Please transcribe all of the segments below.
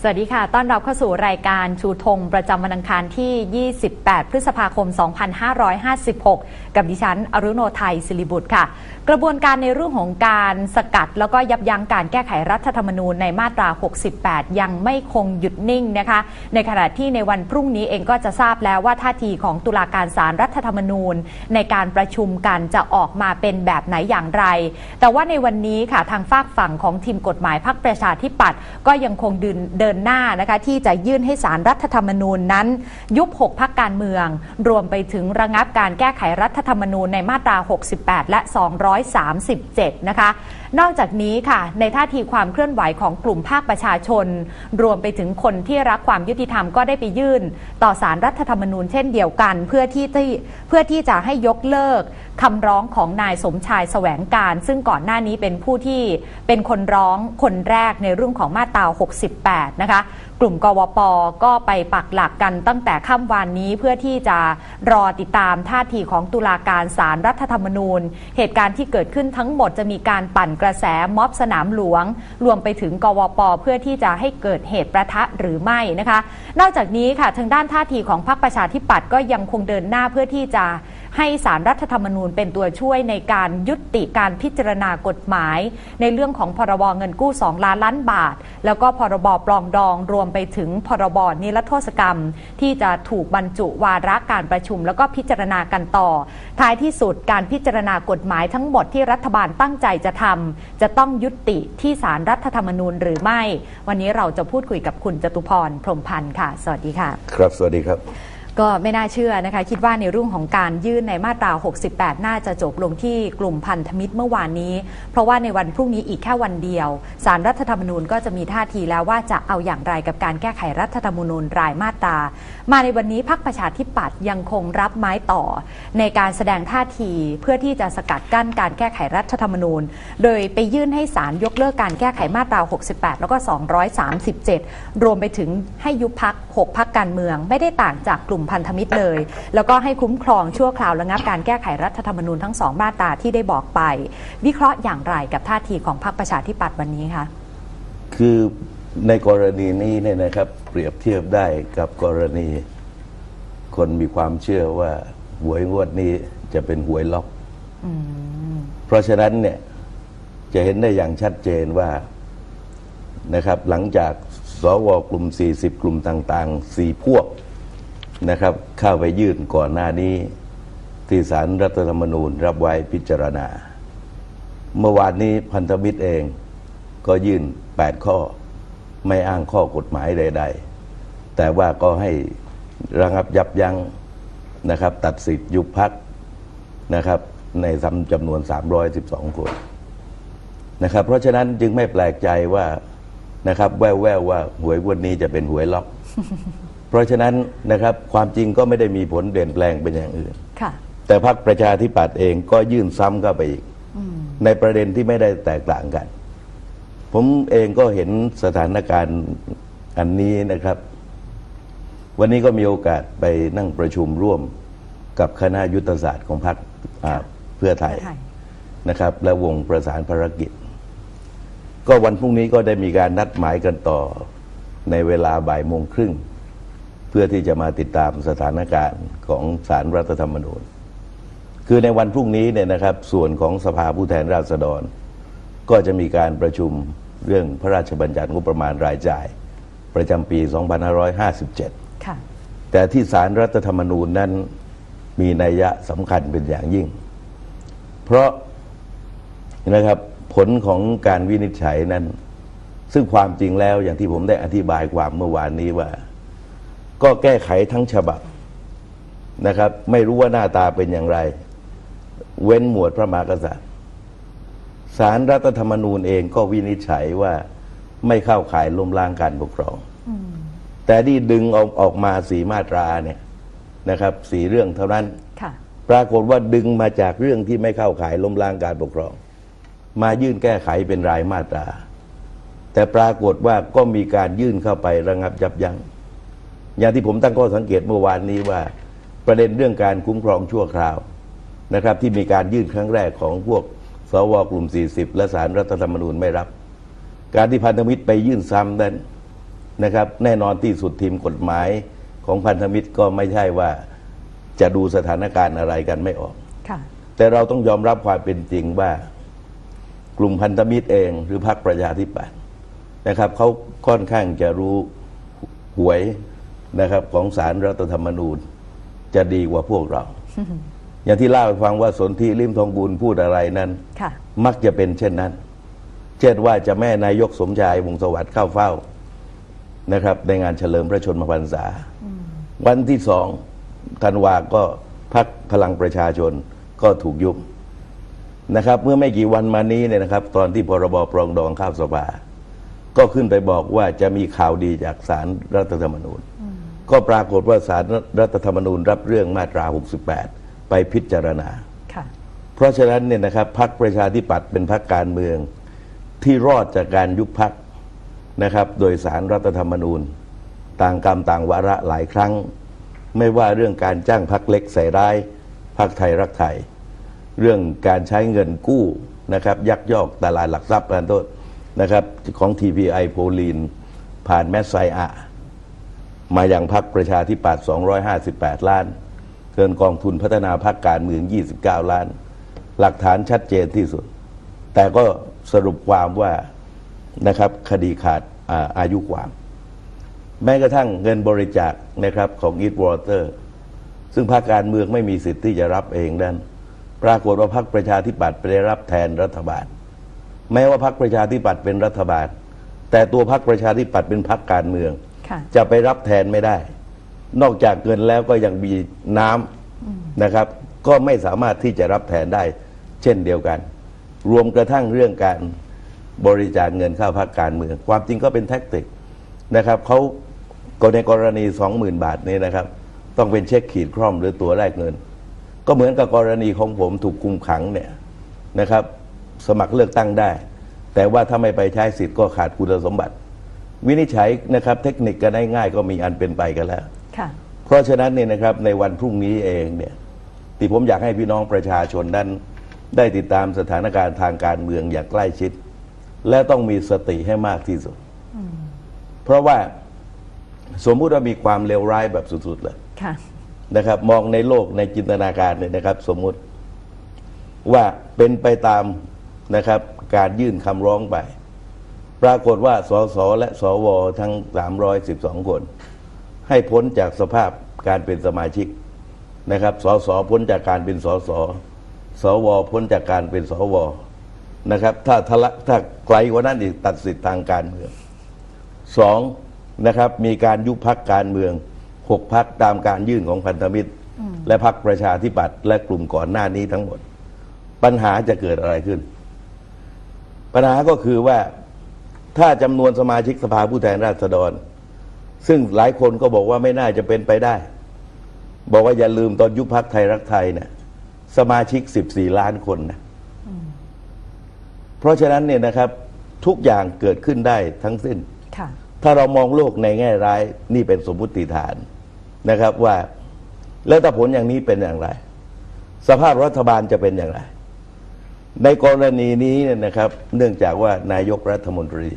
สวัสดีค่ะ ต้อนรับเข้าสู่รายการชูธงประจำวันอังคารที่ 28 พฤษภาคม 2556 กับดิฉัน อรุโนไทยศิริบุตรค่ะ กระบวนการในเรื่องของการสกัด แล้วก็ยับยั้งการแก้ไขรัฐธรรมนูญในมาตรา 68 ยังไม่คงหยุดนิ่งนะคะ ในขณะที่ในวันพรุ่งนี้เองก็จะทราบแล้วว่าท่าทีของตุลาการศาลรัฐธรรมนูญ ในการประชุมกันจะออกมาเป็นแบบไหนอย่างไร แต่ว่าในวันนี้ค่ะทางฝากฝั่งของทีมกฎหมายพรรคประชาธิปัตย์ก็ยังคงเดินดินหน้านะคะที่จะยื่นให้สารรัฐธรรมนูญนั้น ยุบ 6 พักการเมือง รวมไปถึงระงับการแก้ไขรัฐธรรมนูญในมาตรา 68 และ 237 นะคะ นอกจากนี้ค่ะ ในท่าทีความเคลื่อนไหวของกลุ่มภาคประชาชน รวมไปถึงคนที่รักความยุติธรรมก็ได้ไปยื่น ต่อสารรัฐธรรมนูญเช่นเดียวกัน เพื่อที่เพื่อที่จะให้ยกเลิกคำร้องของนายสมชายแสวงการ ซึ่งก่อนหน้านี้เป็นผู้ที่เป็นคนร้องคนแรกในเรื่องของมาตรา 68 นะคะ กลุ่มกวปก็ไปปักหลักกันตั้งแต่ค่ำวานนี้เพื่อที่จะรอติดตามท่าทีของตุลาการศาลรรัฐธรรมนูญ เหตุการณ์ที่เกิดขึ้นทั้งหมดจะมีการปั่นกระแสม็อบสนามหลวง รวมไปถึงกวปเพื่อที่จะให้เกิดเหตุประทะหรือไม่นะคะ นอกจากนี้ค่ะทางด้านท่าทีของพรรคประชาธิปัตย์ก็ยังคงเดินหน้าเพื่อที่จะ ให้สารรัฐธรรมนูญเป็นตัวช่วยในการยุติการพิจารณากฎหมาย ในเรื่องของพรบเงินกู้ 2 ล้านล้านบาท แล้วก็พรบปลองดองรวมไปถึงพรบนิรโทษกรรม ที่จะถูกบรรจุวาระการประชุม แล้วก็พิจารณากันต่อ ท้ายที่สุดการพิจารณากฎหมายทั้งหมดที่รัฐบาลตั้งใจจะทำจะต้องยุติที่สารรัฐธรรมนูญหรือไม่ วันนี้เราจะพูดคุยกับคุณจตุพรพรมพันธ์ค่ะ สวัสดีค่ะ ครับ สวัสดีครับ ก็ไม่น่าเชื่อนะคะ คิดว่าในเรื่องของการยื่นในมาตรา 68 น่าจะจบลงที่กลุ่มพันธมิตรเมื่อวานนี้ เพราะว่าในวันพรุ่งนี้อีกแค่วันเดียวสารรัฐธรรมนูญก็จะมีท่าทีแล้วว่าจะเอาอย่างไรกับการแก้ไขรัฐธรรมนูญรายมาตรา มาในวันนี้พักประชาธิปัตย์ยังคงรับไม้ต่อ ในการแสดงท่าทีเพื่อที่จะสกัดกั้นการแก้ไขรัฐธรรมนูญ โดยไปยื่นให้ศาลยกเลิกการแก้ไขมาตรา 68 แล้วก็ 237 รวมไปถึงให้ยุบพัก 6 พักการเมืองไม่ได้ต่างจากกลุ่มพันธมิตรเลย แล้วก็ให้คุ้มครองชั่วคราวระงับการแก้ไขรัฐธรรมนูญทั้งสองมาตราที่ได้บอกไป วิเคราะห์อย่างไรกับท่าทีของพรรคประชาธิปัตย์วันนี้คะคือในกรณีนี้เนี่ยนะครับเปรียบเทียบได้กับกรณี คนมีความเชื่อว่าหวยงวดนี้จะเป็นหวยล็อกเพราะฉะนั้นเนี่ยจะเห็นได้อย่างชัดเจนว่านะครับหลังจากสวกลุ่ม 40 กลุ่มต่างๆสี่พวก นะครับ เข้าไปยื่นก่อนหน้านี้ ที่สารรัฐธรรมนูญรับไว้พิจารณา เมื่อวานนี้พันธมิตรเองก็ยื่น 8 ข้อ ไม่อ้างข้อกฎหมายใด ๆ แต่ว่าก็ให้ระงับยับยั้งนะครับ ตัดสิทธิ์ยุบพักนะครับ ในสำจำนวน 312 คนนะครับ เพราะฉะนั้นจึงไม่แปลกใจว่านะครับ แววๆว่าหวยวันนี้จะเป็นหวยล็อก เพราะฉะนั้นนะครับความจริงก็ไม่ได้มีผลเปลี่ยนแปลงเป็นอย่างอื่น ค่ะ แต่พรรคประชาธิปัตย์เองก็ยื่นซ้ำเข้าไปอีกในประเด็นที่ไม่ได้แตกต่างกัน ผมเองก็เห็นสถานการณ์อันนี้นะครับ วันนี้ก็มีโอกาสไปนั่งประชุมร่วมกับคณะยุทธศาสตร์ของพรรคอ่าเพื่อไทยเพื่อไทย นะครับและวงประสานภารกิจ ก็วันพรุ่งนี้ก็ได้มีการนัดหมายกันต่อในเวลาบ่ายโมงครึ่ง เพื่อที่จะมาติดตามสถานการณ์ของสารรัฐธรรมนูญ คือในวันพรุ่งนี้เนี่ยนะครับ ส่วนของสภาผู้แทนราษฎร ก็จะมีการประชุมเรื่องพระราชบัญญัติงบประมาณรายจ่าย ประจำปี 2557 ค่ะ แต่ที่สารรัฐธรรมนูญนั้นมีนัยยะสำคัญเป็นอย่างยิ่ง เพราะนะครับผลของการวินิจฉัยนั้น ซึ่งความจริงแล้วอย่างที่ผมได้อธิบายความเมื่อวานนี้ว่า ก็แก้ไขทั้งฉบับนะครับ ไม่รู้ว่าหน้าตาเป็นอย่างไร เว้นหมวดพระมหากษัตริย์สารรัฐธรรมนูญเองก็วินิจฉัยว่าไม่เข้าข่ายล้มล้างการปกครองแต่ที่ดึงออกออกมาสีมาตราเนี่ยนะครับสีเรื่องเท่านั้นค่ะปรากฏว่าดึงมาจากเรื่องที่ไม่เข้าข่ายล้มล้างการปกครอง มายื่นแก้ไขเป็นรายมาตรา แต่ปรากฏว่าก็มีการยื่นเข้าไประงับยับยั้ง อย่างที่ผมตั้งข้อสังเกตเมื่อวานนี้ว่าประเด็นเรื่องการคุ้มครองชั่วคราวนะครับ ที่มีการยื่นครั้งแรกของพวกสวกลุ่ม 40 และสารรัฐธรรมนูญไม่รับ การที่พันธมิตรไปยื่นซ้ำนั้นนะครับ แน่นอนที่สุดทีมกฎหมายของพันธมิตรก็ไม่ใช่ว่าจะดูสถานการณ์อะไรกันไม่ออกค่ะแต่เราต้องยอมรับความเป็นจริงว่ากลุ่มพันธมิตรเองหรือพรรคประชาธิปัตย์นะครับเขาค่อนข้างจะรู้หวย นะครับของสารรัฐธรรมนูญจะดีกว่าพวกเรา อย่างที่เล่าให้ฟังว่าสนธิริมทองกุลพูดอะไรนั้นค่ะมักจะเป็นเช่นนั้น เช่นว่าจะแม่นายกสมชายวงศ์สวัสดิ์เข้าเฝ้านะครับ ในงานเฉลิมพระชนมพรรษา วันที่สองธันวาก็พักพลังประชาชนก็ถูกยุบนะครับ เมื่อไม่กี่วันมานี้เนี่ยนะครับ ตอนที่พรบปรองดองข้าวสภาก็ขึ้นไปบอกว่าจะมีข่าวดีจากสารรัฐธรรมนูญ ก็ปรากฏว่าสารรัฐธรรมนูญรับเรื่องมาตรา 68 ไปพิจารณา ค่ะ เพราะฉะนั้นเนี่ยนะครับพรรคประชาธิปัตย์เป็นพรรคการเมืองที่รอดจากการยุบพรรคนะครับโดยสารรัฐธรรมนูญ ต่างกรรมต่างวาระหลายครั้ง ไม่ว่าเรื่องการจ้างพรรคเล็กใส่ร้ายพรรคไทยรักไทย เรื่องการใช้เงินกู้นะครับยักยอกตลาดหลักทรัพย์การโทษนะครับของ TPI โพลีนผ่านแมสไซอา มาอย่างพรรคประชาธิปัตย์258 ล้าน เกินกองทุนพัฒนาพรรคการเมือง 29 ล้าน หลักฐานชัดเจนที่สุด แต่ก็สรุปความว่านะครับคดีขาดอาอายุความ แม้กระทั่งเงินบริจาคนะครับของ Eat Water ซึ่งพรรคการเมืองไม่มีสิทธิ์ที่จะรับเองนั้นปรากฏว่าพรรคประชาธิปัตย์ไปได้รับแทนรัฐบาล แม้ว่าพรรคประชาธิปัตย์เป็นรัฐบาล แต่ตัวพรรคประชาธิปัตย์เป็นพรรคการเมือง จะไปรับแทนไม่ได้ นอกจากเงินแล้วก็ยังมีน้ำนะครับ ก็ไม่สามารถที่จะรับแทนได้ เช่นเดียวกัน รวมกระทั่งเรื่องการบริจาคเงินเข้าพรรคการเมือง ความจริงก็เป็นแท็กติกนะครับเขาก็ในกรณีสองหมื่นบาทนี้นะครับ ต้องเป็นเช็คขีดคร่อมหรือตัวแรกเงิน ก็เหมือนกับกรณีของผมถูกคุมขังเนี่ยนะครับ สมัครเลือกตั้งได้ แต่ว่าถ้าไม่ไปใช้สิทธิ์ก็ขาดคุณสมบัติ วินิจฉัยนะครับเทคนิคกันได้ง่ายก็มีอันเป็นไปกันแล้ว ค่ะ เพราะฉะนั้นเนี่ยนะครับในวันพรุ่งนี้เองเนี่ยที่ผมอยากให้พี่น้องประชาชนนั้น ได้ติดตามสถานการณ์ทางการเมืองอย่างใกล้ชิด และต้องมีสติให้มากที่สุด เพราะว่าสมมุติว่ามีความเลวร้ายแบบสุดๆเลยค่ะ นะครับ มองในโลกในจินตนาการเนี่ยนะครับ สมมุติว่าเป็นไปตามนะครับ การยื่นคำร้องไป ปรากฏว่าสสและสวทั้ง 312 คน ให้พ้นจากสภาพการเป็นสมาชิกนะครับ สสพ้นจากการเป็นสสสวพ้นจากการเป็นสวนะครับ ถ้าทะละถ้าไกลกว่านั้นอีกตัดสิทธิทางการเมืองสองนะครับ มีการยุบพักการเมืองหกพักตามการยื่นของพันธมิตร และพักประชาธิปัตย์และกลุ่มก่อนหน้านี้ทั้งหมด ปัญหาจะเกิดอะไรขึ้น ปัญหาก็คือว่า ถ้าจำนวนสมาชิกสภาผู้แทนราษฎร ซึ่งหลายคนก็บอกว่าไม่น่าจะเป็นไปได้ บอกว่าอย่าลืมตอนยุบพักไทยรักไทยเนี่ยสมาชิก 14 ล้านคนนะเพราะฉะนั้นเนี่ยนะครับ ทุกอย่างเกิดขึ้นได้ทั้งสิ้นค่ะถ้าเรามองโลกในแง่ร้ายนี่เป็นสมมุติฐานนะครับว่าแล้วถ้าผลอย่างนี้เป็นอย่างไร สภาพรัฐบาลจะเป็นอย่างไร ในกรณีนี้เนี่ยนะครับ เนื่องจากว่านายกรัฐมนตรี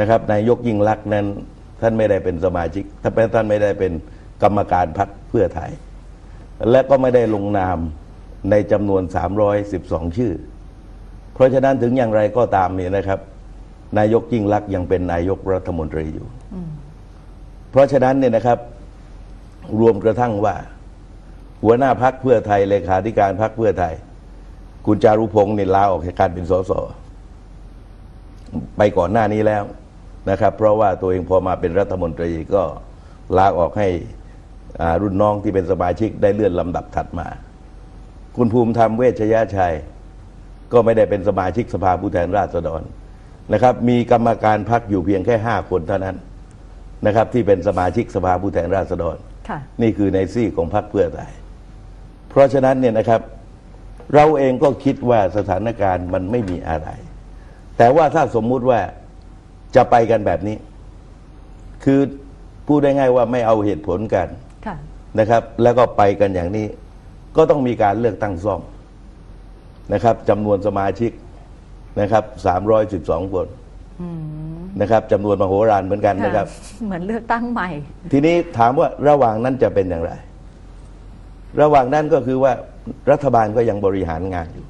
นะครับนายกยิ่งลักษณ์นั้น ท่านไม่ได้เป็นสมาชิกท่านท่านไม่ได้เป็นกรรมการพรรคเพื่อไทย และก็ไม่ได้ลงนามในจำนวน 312 ชื่อ เพราะฉะนั้นถึงอย่างไรก็ตามเนี่ยนะครับ นายกยิ่งลักษณ์ยังเป็นนายกรัฐมนตรีอยู่ เพราะฉะนั้นเนี่ยนะครับ รวมกระทั่งว่า หัวหน้าพักเพื่อไทยเลขาธิการพักเพื่อไทย คุณจารุพงศ์เนี่ยลาออกจากการเป็นสส ไปก่อนหน้านี้แล้วนะครับ เพราะว่าตัวเองพอมาเป็นรัฐมนตรีก็ลาออกให้อ่ารุ่นน้องที่เป็นสมาชิกได้เลื่อนลำดับถัดมา คุณภูมิธรรมเวชยชัย ก็ไม่ได้เป็นสมาชิกสภาผู้แทนราษฎรนะครับ มีกรรมการพักอยู่เพียงแค่ห้าคนเท่านั้นนะครับ ที่เป็นสมาชิกสภาผู้แทนราษฎรค่ะนี่คือในซี่ของพรรคเพื่อไทยเพราะฉะนั้นเนี่ยนะครับ เราเองก็คิดว่าสถานการณ์มันไม่มีอะไร แต่ว่าถ้าสมมุติว่าจะไปกันแบบนี้ คือพูดได้ง่ายว่าไม่เอาเหตุผลกันค่ะนะครับ แล้วก็ไปกันอย่างนี้ ก็ต้องมีการเลือกตั้งซ่อมนะครับจำนวนสมาชิกนะครับ312คนอืมนะครับจำนวนมโหฬารเหมือนกันนะครับ เหมือนเลือกตั้งใหม่ ทีนี้ถามว่าระหว่างนั้นจะเป็นอย่างไร ระหว่างนั้นก็คือว่ารัฐบาลก็ยังบริหารงานอยู่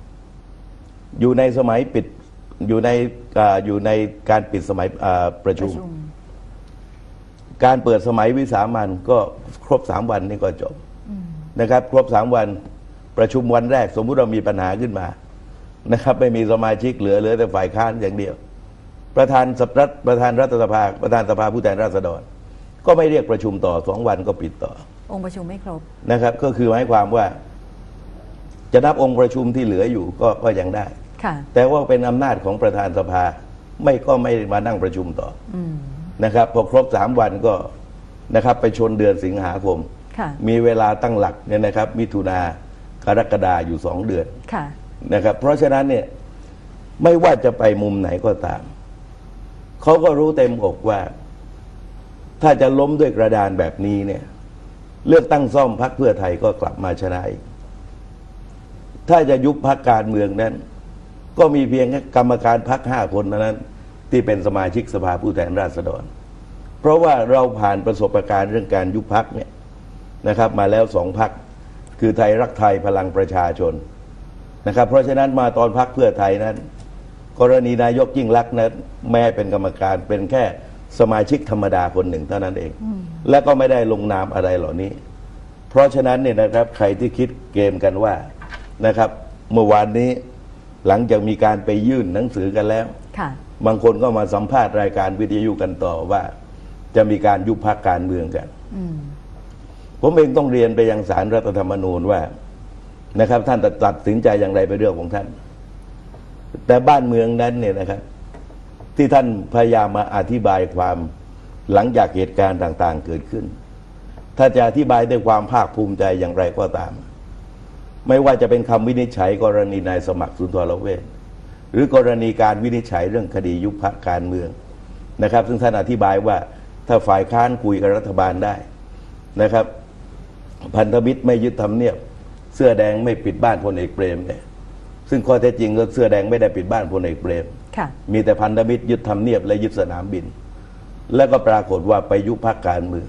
อยู่ในสมัยปิด อยู่ในอ่าอยู่ในการปิดสมัยอ่าประปชุระม ชุม การเปิดสมัยวิสามันก็ครบสามวันนี่ก็จบนะครับ ครบสามวันประชุมวันแรก สมมุติเรามีปัญหาขึ้นมานะครับ ไม่มีสมาชิกเหลือเหลือแต่ฝ่ายค้านอย่างเดียว ประธานสภาประธานรัฐสภา ประธานสภาผู้แทนราษฎร ก็ไม่เรียกประชุมต่อสองวันก็ปิดต่อ องค์ประชุมไม่ครบ นะครับก็คือหมายความว่า จะนับองค์ประชุมที่เหลืออยู่ก็ก็ยังได้ค่ะ แต่ว่าเป็นอำนาจของประธานสภา ไม่ก็ไม่มานั่งประชุมต่ออืมนะครับพอครบสามวันก็นะครับ ไปชนเดือนสิงหาคมค่ะมีเวลาตั้งหลักเนี่ยนะครับ มิถุนากรกฎาอยู่สองเดือนค่ะนะครับ เพราะฉะนั้นเนี่ยไม่ว่าจะไปมุมไหนก็ตาม เขาก็รู้เต็มอกว่า ถ้าจะล้มด้วยกระดานแบบนี้เนี่ย เลือกตั้งซ่อมพักเพื่อไทยก็กลับมาชนะอีกถ้าจะยุบพักการเมืองนั้น ก็มีเพียงแค่กรรมการพักห้าคนเท่านั้น ที่เป็นสมาชิกสภาผู้แทนราษฎร เพราะว่าเราผ่านประสบการณ์เรื่องการยุบพักเนี่ยนะครับมาแล้วสองพักคือไทยรักไทยพลังประชาชนนะครับ เพราะฉะนั้นมาตอนพักเพื่อไทยนั้น กรณีนายกยิ่งลักษณ์นั้นแม้เป็นกรรมการเป็นแค่สมาชิกธรรมดาคนหนึ่งเท่านั้นเอง และก็ไม่ได้ลงนามอะไรเหล่านี้ เพราะฉะนั้นเนี่ยนะครับใครที่คิดเกมกันว่านะครับ เมื่อวานนี้ หลังจากมีการไปยื่นหนังสือกันแล้ว ค่ะบางคนก็มาสัมภาษณ์รายการวิทยุกันต่อว่า จะมีการยุบพักการเมืองกัน อืมผมเองต้องเรียนไปยังสารรัฐธรรมนูญว่านะครับ ท่านจะตัดสินใจอย่างไรไปนเรื่องของท่าน แต่บ้านเมืองนั้นเนี่ยนะครับ ที่ท่านพยายามมาอธิบายความหลังจากเหตุการณ์ต่าง ๆ เกิดขึ้น ถ้าจะอธิบายด้วยความภาคภูมิใจอย่างไรก็ตาม ไม่ว่าจะเป็นคำวินิจฉัยกรณีนายสมัครสุนทรเวชหรือกรณีการวินิจฉัยเรื่องคดียุบพักการเมืองนะครับ ซึ่งท่านอธิบายว่าถ้าฝ่ายค้านคุยกับรัฐบาลได้นะครับ พันธมิตรไม่ยึดทำเนียบ เสื้อแดงไม่ปิดบ้านพลเอกเปรมเนี่ยซึ่งข้อเท็จจริงก็เสื้อแดงไม่ได้ปิดบ้านพลเอกเปรมค่ะมีแต่พันธมิตรยึดทำเนียบและยึดสนามบิน แล้วก็ปรากฏว่าไปยุบพักการเมือง